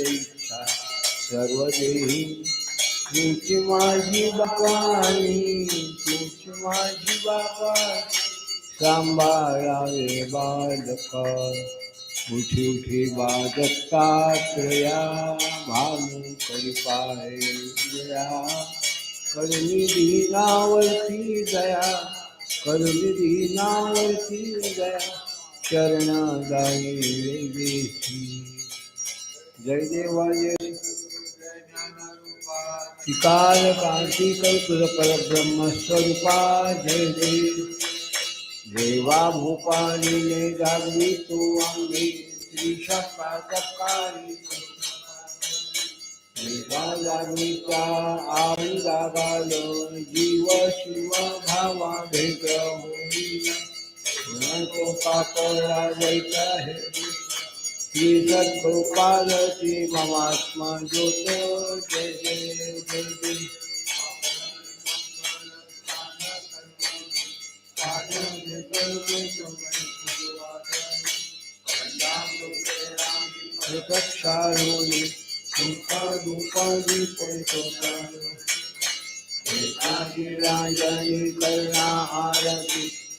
इच्छा सर्व देही तुझी माझी बापानी तुझी माझी बाबा सांभाळावे बालक उठी उठी बादत्तात्रया भानू करी पाय जया करनिधी नावरती दया करनिधी नावरती दया चरण जाई देशी जय देवा काल कांती कल्पुर परब्रह्म स्वरूपा जय जय देवा भूपालीने जागली तू अंगी देवा जीव शिव भावा तो पापळा जायचा है सद्गोपाल श्री ममात्मा ज्योत जय जय जय जय प्रक्षारोणी रूपादूपादी राजनी करुणा आरती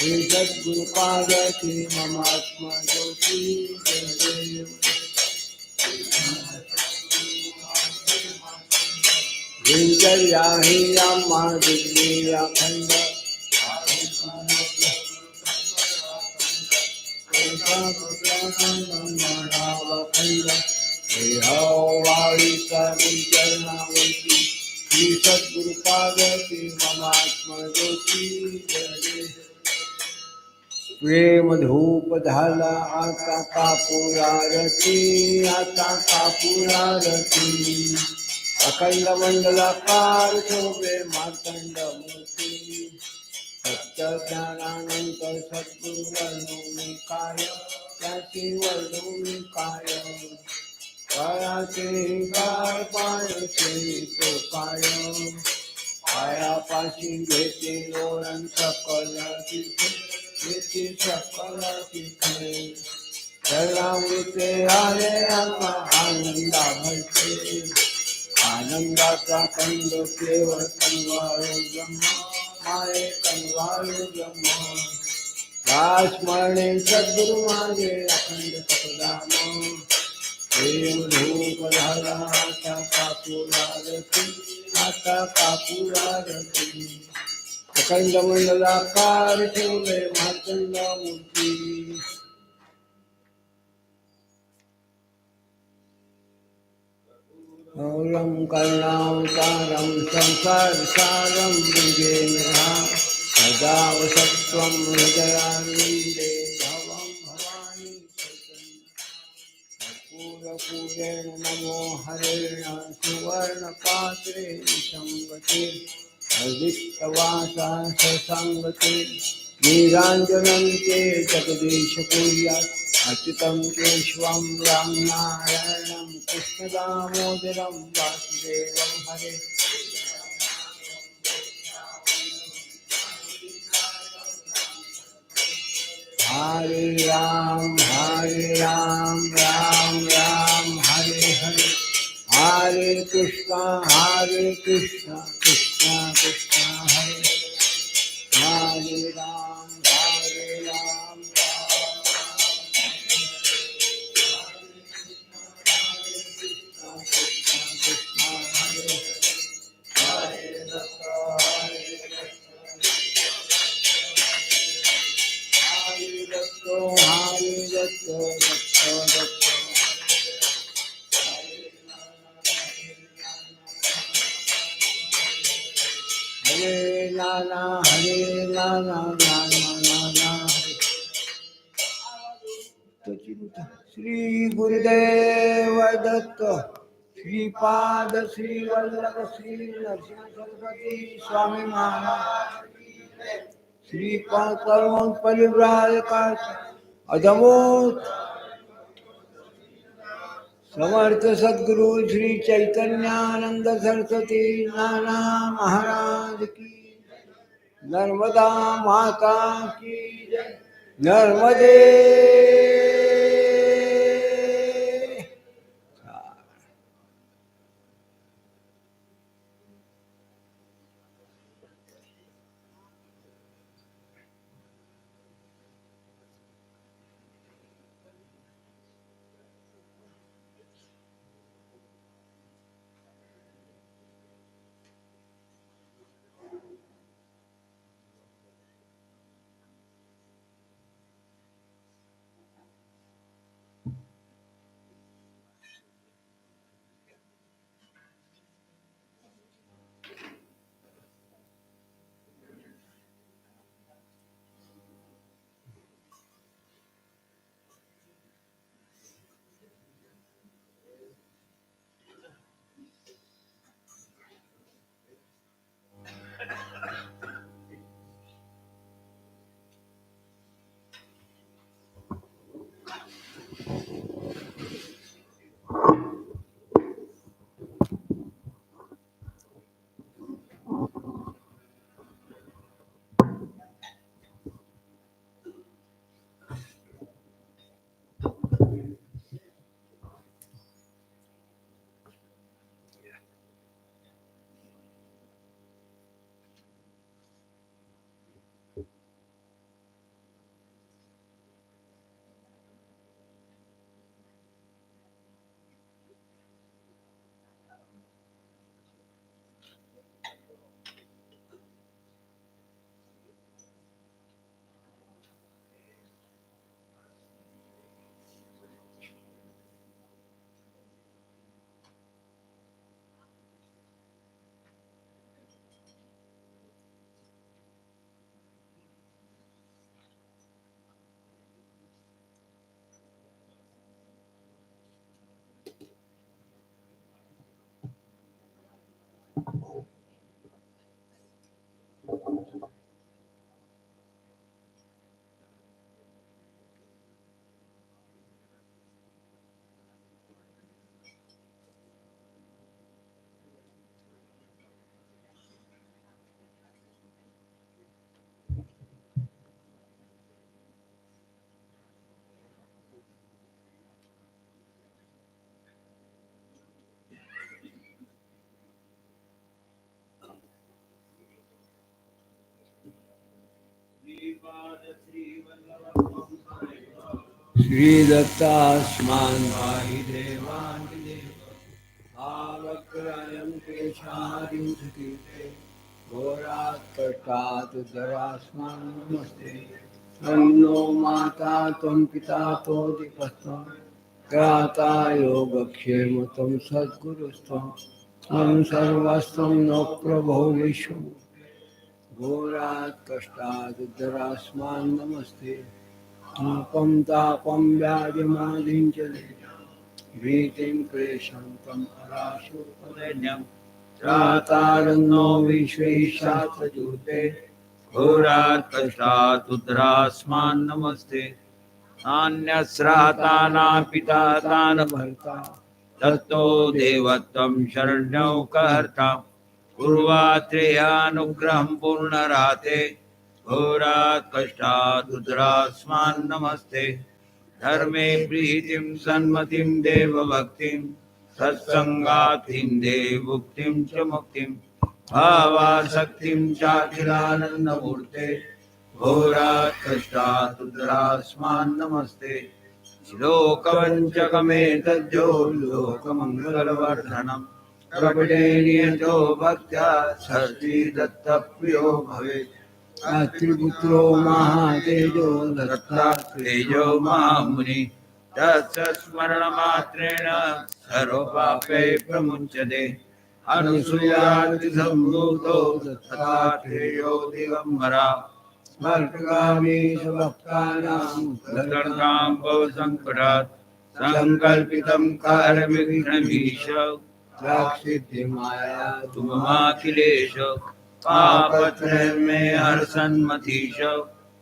परिपरिकारती हे सद्गुरुपाद श्री ममात्मा ज्योति जय जय दिनचर्या ही आम्हा दिली अखंड वाळीचा दिनचरणावरती श्री सद्गुरुपाद श्री ममात्मा ज्योती जय जय। प्रेम धूप झाला आता कापुरारती आता कापुरारती अखंड मंडलाकार शोभे मार्तंड मूर्ती सत्य ज्ञानानंत सद्गुरु काय त्याची वर्णून काय पायाचे काय पायाचे तो पाय पायापाशी घेते लोळांचा सकल तिथे घेते सकल तिथे चरणामृते आले आत्मा आनंदा भरते आनंदाचा कंद केवळ कनवाळ ब्रह्म माये कनवाळ ब्रह्म राजस्मरणे सद्गुरु माझे अखंड सपदाम प्रेम धूप झाला आता कापुरारती आता कापुरारती अखंड मंडलाकार ठेवले मातंड मूर्ती मौलं करुणावतारं संसारसारं भुजेन्द्रा सदा वसत्वं हृदयानन्दे भवं भवानी नमो हरेण सुवर्णपात्रे संगते अदिष्टवासा ससङ्गते नीराञ्जनं ते जगदीश कुर्यात् अच्युतं केशवं राम नारायणं कृष्णदामोदरं वासुदेवं हरे। हरे राम हरे राम राम राम, हरे हरे। हरे कृष्णा हरे कृष्णा कृष्णा। कृष्णा हरे हरे राम हरे राम हरे दत्तो हरे दत्तो श्री गुरुदेव दत्त, श्रीपाद श्री वल्लभ श्री नरसिंह सरस्वती स्वामी महाराज। श्री करोन परिव्राजका अधमोत समर्थ सद्गुरु श्री चैतन्यानंद सरस्वती नाना महाराज की नर्मदा माता की नर्मदे श्रीदत्तास्मान् पाहि देवान् आवक्रयं केशादिं सुकीर्ते घोरात् कष्टात् दरास्मान् नमस्ते अन्नो माता त्वं पिता तोदिपस्त्वं त्राता योगक्षेम त्वं सद्गुरुस्त्वं त्वं सर्वस्त्वं नो प्रभो विश्व घोरात् कष्टात् दरास्मान् नमस्ते। तापं तापं, व्याधिमादिं च भीतिं, क्लेशं त्वं पराशुपदैन्यं त्रातारन्नो विश्वेशात्रजूते। घोरात् कष्टात् उद्रास्मान् नमस्ते। नान्यस्राताना पिता तान् भर्ता। दत्तो देवत्वं शरण्यौ कहर्ता पूर्वात्रेयानुग्रहं पूर्णराते। घोरात् कष्टात् उद्रास्मान् नमस्ते। धर्मे प्रीतिं सन्मतिं देवभक्तिं, सत्सङ्गातिं देवमुक्तिं च मुक्तिं, भावासक्तिं चाखिलानन्दमूर्ते। घोरात् कष्टात् उद्रास्मान् नमस्ते। लोकवञ्चकमेतज्जो लोकमङ्गलवर्धनम् प्रकटेनियतो भक्त्या सर्ति दत्तप्रियो भवेत्। अत्रिपुत्रो महातेजो दत्ता तेजो महामुनि। तत्स्मरणमात्रेण सर्वपापे प्रमुच्यते अनुसूयादिसम्भूतो दत्तात्रेयो दिगम्बरा। स्मर्गामी भक्तानां सङ्कटात् सङ्कल्पितं प्राक्सिद्धि माया, तुम अखिलेश। पापत्र में हर सन्मतीश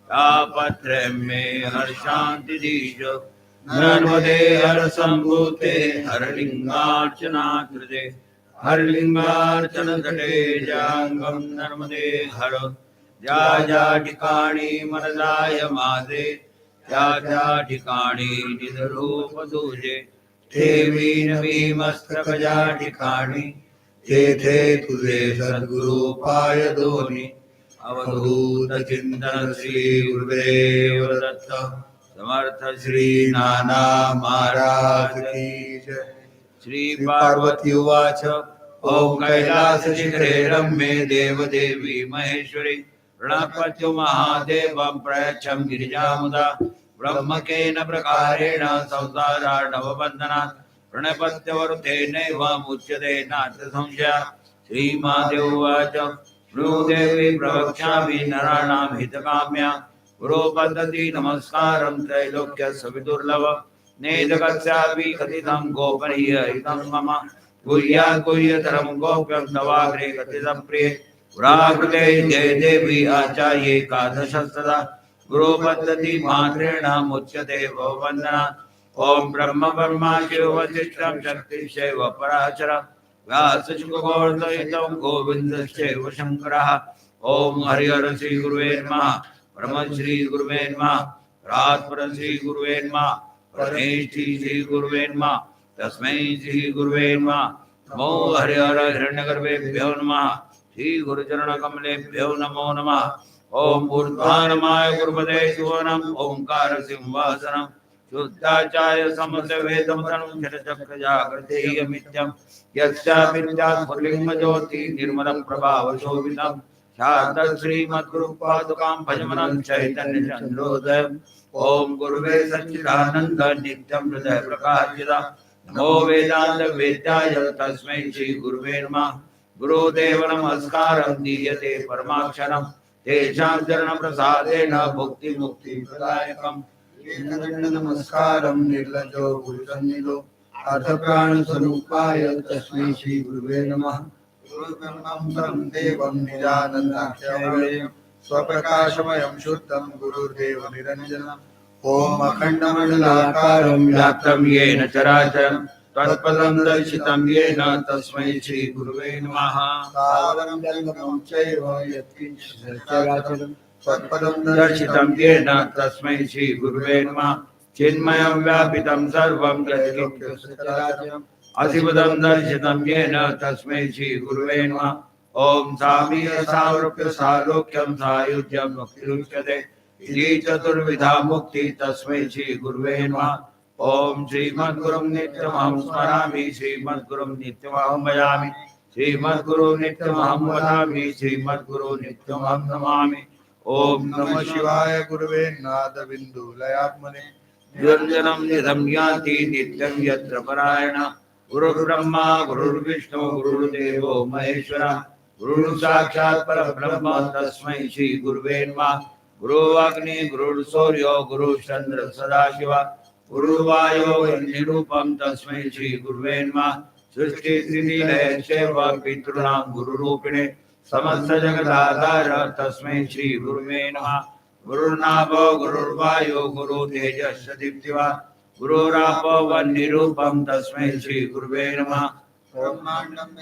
तापत्र में हर शांति दीश नर्मदे हर संभूते हर लिंगार्चना कृते हर लिंगार्चन तटे जांगम नर्मदे हर। ज्या ज्या ठिकाणी मनदाय माझे त्या त्या ठिकाणी निधरूप तुझे ठेवी नवी मस्तक ज्या तुझे सद्गुरु पाय दोन्ही अवधूत श्री गुरुदेव दत्त समर्थ श्री नाना महाराज उवाच रम्ये देव देवी महेश्वरी महादेवं प्रयच्छं गिरिजामुदा। ब्रह्मकेन प्रकारेण संसाराणवबन्धनात् प्रणपत्यवरुतेनैव मुच्यते नात्र संशय श्रीमादेव उवाच गुरुदेवी प्रवक्ष्यामि नराणां हितकाम्या। गुरुपद्धति नमस्कारं त्रैलोक्यस्य विदुर्लभ नेदकस्यापि कथितं गोपनीय हितं मम। गुह्यात् गुह्यतरं गोप्यं तवाग्रे कथितं प्रिये। पुराकृते जय देवी आचार्ये एकादशस्तदा। गुरुपद्धति मात्रेण मुच्यते भववन्दना ॐ ब्रह्म ब्रह्मा शिव वसिष्ठं शक्तिश्चैव पराशर। व्यासशुकगोर्धयितं गोविन्दश्चैव शङ्करः। ॐ हरिहर श्रीगुरुवे नमः। परम श्रीगुरुवे नमः। रात्पर श्रीगुरुवे नमः। परमेष्ठी श्रीगुरुवे नमः। तस्मै श्रीगुरुवे नमः। नमो हरिहर हिरण्यगर्भेभ्यो नमः। श्रीगुरुचरणकमलेभ्यो नमो नमः। ॐ ऊर्ध्वानमाय गुरुपदे सुवनम् ओङ्कार सिंहासनम्, शुद्धाचार्य समस्त वेदमतनं जलचक्र जागृते यमित्यं यस्यामित्यात् स्फुलिङ्गज्योति निर्मलं प्रभावशोभितं शारद श्रीमद्गुरुपादुकां चैतन्य गुरुवे हृदय प्रकाशिता नमो वेद्याय तस्मै नमः। गुरुदेव नमस्कारं दीयते परमाक्षरं तेषां चरणप्रसादेन भुक्तिमुक्तिप्रदायकम्। नमस्कारं निर्लजो गुरुसन्निधो। अर्थप्राणस्वरूपाय तस्मै श्रीगुरुवे नमः। गुरुब्रह्मं देवं निजानन्दाख्यवयं स्वप्रकाशमयं शुद्धं गुरुर्देव निरञ्जनम् ॐ अखण्डमण्डलाकारं व्याप्तं येन चराचरं तत्पदं दर्शितं येन तस्मै श्रीगुरुवे नमः। जङ्गमं चैव दर्शितं येन तस्मै श्रीगुरुवे नमः। चिन्मयं व्यापितं सर्वं दर्शितं येन तस्मै श्रीगुरुवे नमः। ॐ सामीय सारूप्य सालोक्यं सायुज्यं मुक्तिरुच्यते। इति चतुर्विधा मुक्ति तस्मै श्रीगुरुवे नमः। ॐ श्रीमद्गुरुं नित्यमहं स्मरामि, श्रीमद्गुरुं नित्यमहं भजामि श्रीमद्गुरुं नित्यमहं वदामि, श्रीमद्गुरुं नित्यमहं नमामि। ॐ नमः शिवाय गुरुवे नादबिन्दुलयात्मने। निरञ्जनं निधं यान्ति, नित्यं यत्र परायण गुरुर्ब्रह्मा, गुरुर्विष्णु, गुरुर्देवो महेश्वर। गुरुः साक्षात् परब्रह्म, तस्मै श्रीगुरुवे नमः। गुरुवाग्नि गुरुर्सूर्यो गुरुश्चन्द्र सदाशिव। गुरुर्वायो निरूपं तस्मै श्रीगुरुवे नमः। सृष्टिस्थितिलयश्चैव पितॄणां गुरुरूपिणे समस्तजगदाधार तस्मै श्रीगुरुवे नमः। गुरुर्नाभो, गुरुर्वायो गुरुतेजस्य दीप्तिवा गुरुरापो वन्निरूपं तस्मै श्रीगुरुवे नमः।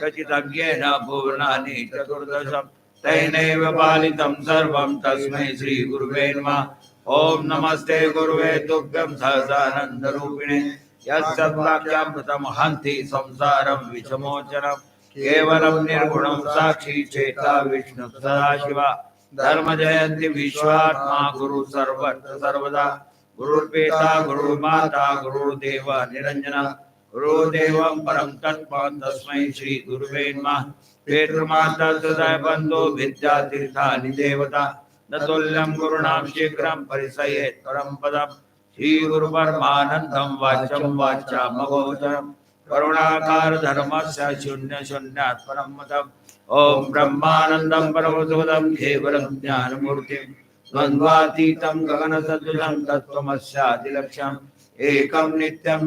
खचितज्ञेन भुवनानि चतुर्दशं। तैनैव पालितं सर्वं तस्मै श्रीगुरुवे नमः। ॐ नमस्ते गुरुवे तुभ्यं सहसानन्दरूपिणे। यत्सद्वाक्यामृतं हन्ति संसारं विषमोचनं। केवलं निर्गुणं साक्षी चेता विष्णु सदाशिवा। धर्म जयंती विश्वात्मा गुरु सर्वत्र सर्वदा। गुरुर्माता, गुरुर्देव निरंजन गुरुदेवं परम तत्त्वं तस्मै श्री गुरुवे नमः। पितृमाता सदय बन्धो विद्यातीर्थानि देवता न गुरुणां शीघ्रं परिसयेत् परं पदम् श्रीगुरुपरमानन्दं वाच्यं वाचामगोचरम्। करुणाकार धर्मस्य शून्य शून्यात् परं मतम् ॐ ब्रह्मानन्दं परमसुखदं केवलं ज्ञानमूर्तिं। द्वन्द्वातीतं गगनसदृशं तत्त्वमस्यादिलक्ष्यम्। एकं नित्यं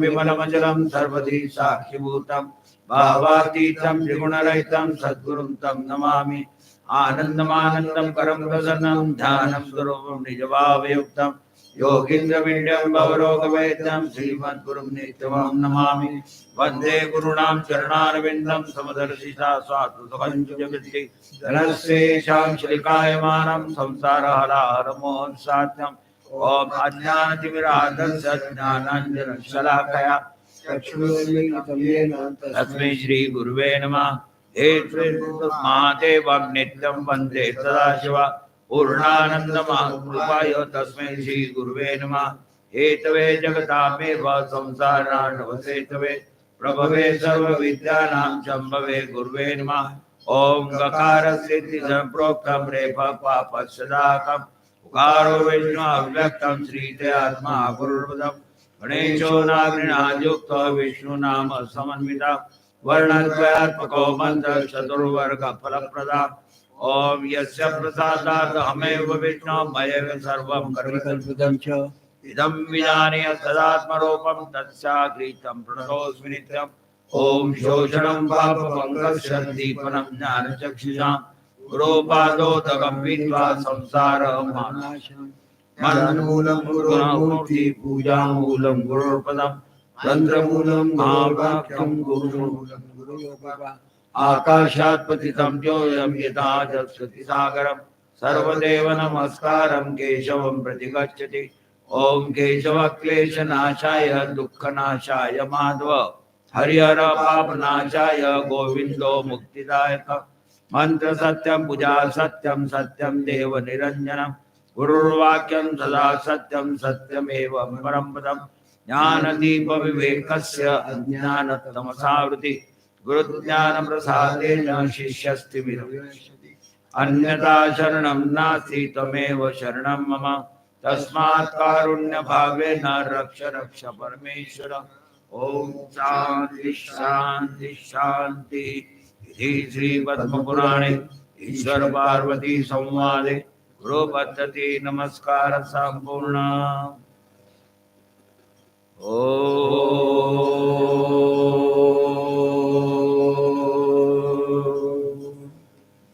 साक्षिभूतं भावातीतं त्रिगुणरहितं सद्गुरुं तं नमामि। आनन्दमानन्दं करं प्रसन्नं ध्यानं स्वरूपं निजभावयुक्तं। योगीन्द्रमीड्यं भवरोगवेद्यं श्रीमद्गुरुं नित्यमं नमामि। वंदे गुरूणां चरणारविन्दं समदर्शिता स्वातुसुखञ्जुजगति धनस्येषां श्लिकायमानं संसारहराहरमोहसाध्यम् ॐ अज्ञानतिमिराधस्य ज्ञानाञ्जनशलाकया तस्मै श्रीगुरुवे नमः। हे महादेवं नित्यं वन्दे सदाशिव पूर्णानन्दमहाकृपाय तस्मै श्रीगुरुवे नमः हेतवे जगतामेव संसाराणवसेतवे प्रभवे सर्वविद्यानां शम्भवे गुरुवे नमः ॐ गकारस्य सम्प्रोक्तं रेफ पापस्यदाकम् उकारो विष्णु अव्यक्तं श्रीतयात्मा गुरुर्पदम् गणेशो नाग्निनायुक्तो विष्णुनाम समन्विता वर्णद्वयात्मको मन्त्र चतुर्वर्ग फलप्रदा ॐ यस्य प्रसादात् अहमेव विष्णु, मयैव सर्वं कर्मिकल्प कल्पितं च। इदं विजानीय सदात्मरूपं तत्साग्रीतं प्रणतोऽस्मि नित्यम्। ॐ शोषणं पापपङ्कस्य दीपनं ज्ञानचक्षुषां गुरोपादोदकं विद्वा संसारमाना नाशम् मनमूलं गुरुमूर्ति तन्त्रमूलं महावाक्यं गुरुमूलं गुरुयोगः आकाशात् पतितं योऽयं यथा जस्वति सागरं केशवं प्रति गच्छति ॐ केशवक्लेशनाशाय, दुःखनाशाय माधव। हरिहर पापनाशाय गोविन्दो मुक्तिदायक। मन्त्र सत्यं पूजा सत्यं सत्यं देव निरञ्जनम् गुरुर्वाक्यं सदा सत्यं, सत्यमेव परं ज्ञानदीपविवेकस्य अज्ञानतमसावृति। गुरुज्ञानप्रसादेन शिष्यस्तिमिरविशति अन्यथा शरणं नास्ति त्वमेव शरणं मम। तस्मात् कारुण्यभावेन रक्ष रक्ष परमेश्वर। ॐ शान्ति शान्ति शान्ति। इति श्रीपद्मपुराणे ईश्वर पार्वती संवादे। गुरुपद्धति नमस्कार संपूर्ण ओ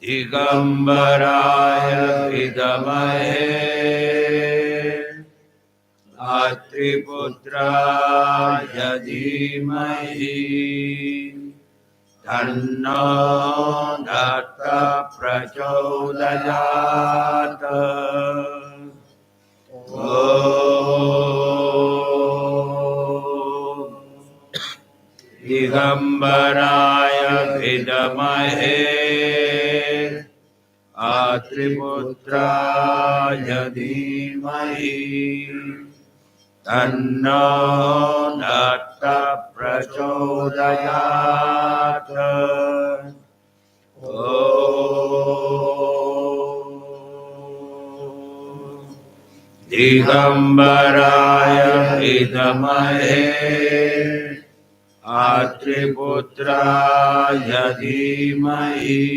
दिगम्बराय विदमहे अत्रिपुत्राय धीमहि तन्नो दत्त प्रचोदयात् दिगम्बराय विदमहे आत्रिपुत्राय धीमहि। तन्नो दत्त प्रचोदयात् ॐ दिगम्बराय विदमहे आत्रिपुत्राय धीमहि।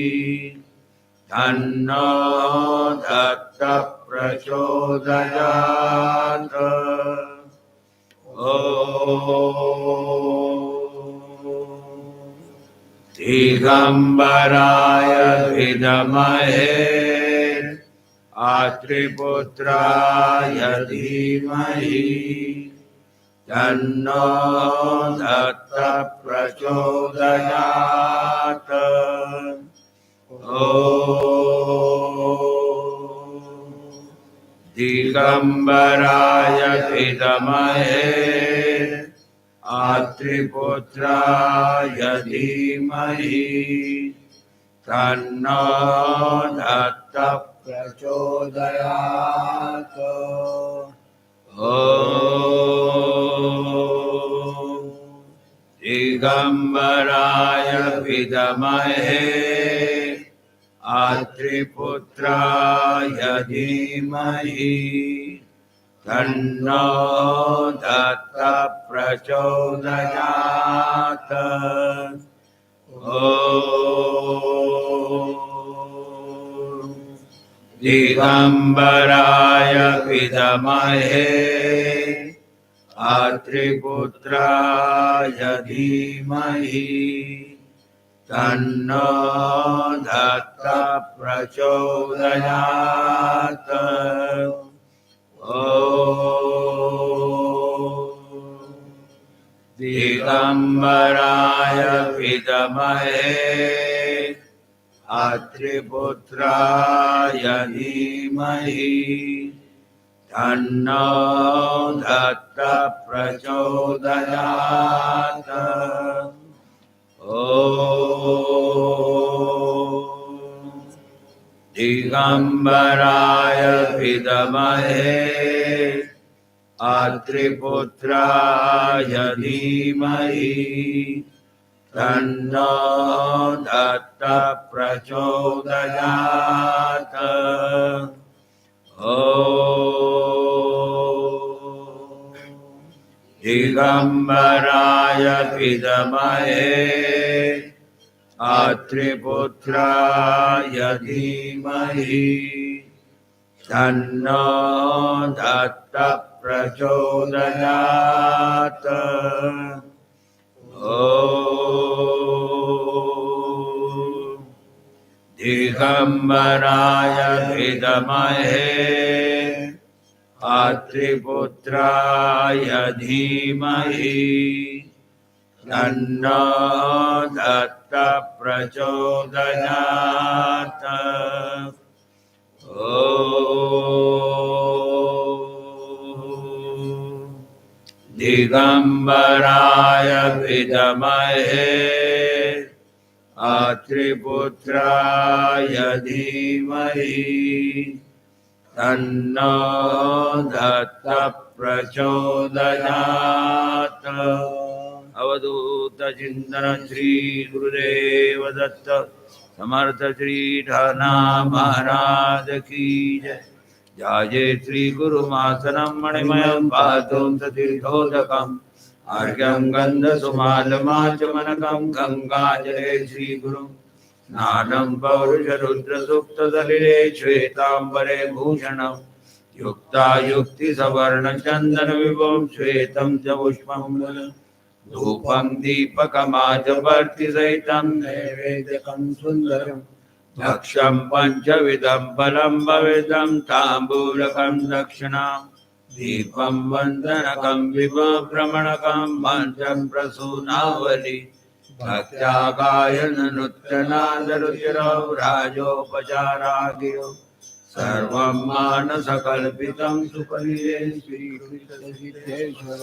दत्त प्रचोदयात् ॐ दिगम्बराय विदमहे। आत्रिपुत्राय धीमहि। तन्नो दत्त प्रचोदयात्। दिगम्बराय विदमहे आत्रिपुत्राय धीमहि। तन्नो दत्त प्रचोदयात्। ॐ दिगम्बराय विदमहे। आत्रिपुत्राय धीमहि। तन्नो दत्त प्रचोदयात् ॐ दिगम्बराय विदमहे। आत्रिपुत्राय धीमहि तन्नो प्रचोदयात्। दिगम्बराय विद्महे अत्रिपुत्राय धीमहि तन्नो दत्त प्रचोदयात् दिगम्बराय विद्महे अत्रिपुत्राय धीमहि तन्नो दत्त प्रचोदयात् ॐ दिगम्बराय विद्महे। अत्रिपुत्राय धीमहि। तन्नो दत्त प्रचोदयात् ॐ दिगम्बराय विद्महे। अत्रिपुत्राय धीमहि तन्नो दत्त प्रचोदयात् ॐ दिगम्बराय विद्महे अत्रिपुत्राय धीमहि तन्नो दत्त प्रचोदयात् अवधूत चिंतन श्री गुरुदेव दत्त समर्थ श्री ठाना महाराज की जय। जाजे श्री गुरु मासनम मणिमयं पादों तीर्थोदकम् आर्यं गन्ध सुमालमाचमनकं गङ्गाजले श्रीगुरु स्नानं पौरुषरुद्रसुप्तसलिले श्वेताम्बरे भूषणं। युक्ता युक्तिसवर्णचन्दनविभुं श्वेतं च पुष्पं। धूपं दीपकमाजवर्तिसहितं नैवेद्यकं सुन्दरम् भक्ष्यं पञ्चविधं फलं भवितं ताम्बूलकं दक्षिणां। दीपं वन्दनकं विभ्रमणकं मञ्चं प्रसूनावलि। भक्त्या गायन नृत्यनादरुचिरौ राजोपचारागिरो सर्वं मानसकल्पितं सुपरिये श्रीकृष्णसिद्धेश्वर।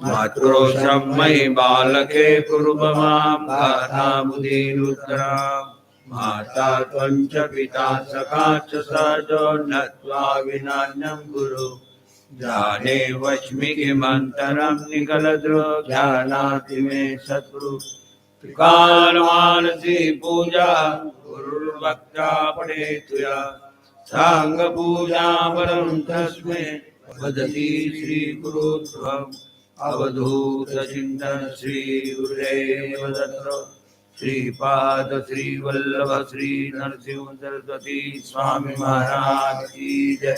मातृशं मयि बालके कुर्ममां गाथामुदीरुद्राम् माता त्वं च पिता सखा च सजो नत्वा विनान्यं गुरु जाने वच्मि किमन्तरं निखलद्रो जानाति मे शत्रु। त्रिकालमानसी पूजा गुरुर्भक्ता पठेतु या साङ्गपूजा परं तस्मै वदति श्रीगुरुत्वम् अवधूतचिन्तन श्रीगुरुदेव दत्त श्रीपाद श्री वल्लभ श्री नरसिंह सरस्वती स्वामी महाराज की जय।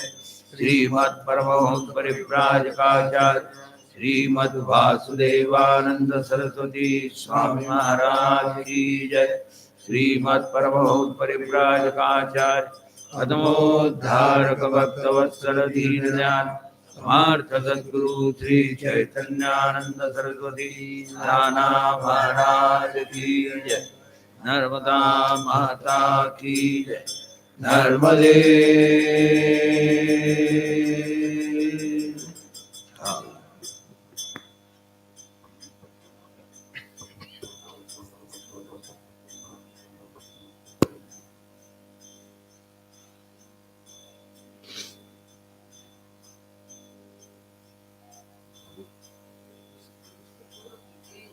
श्रीमद परमहंस परिव्राजकाचार्य। श्रीमद वासुदेवानंद सरस्वती स्वामी महाराज की जय। श्रीमद परमहंस परिव्राजकाचार्य पद्मोद्धारक भक्तवत्सल दीनदयाल समर्थ सद्गुरु श्री चैतन्यानंद सरस्वती नाना महाराज की जय। नर्मदा माता की जय। नर्मदे।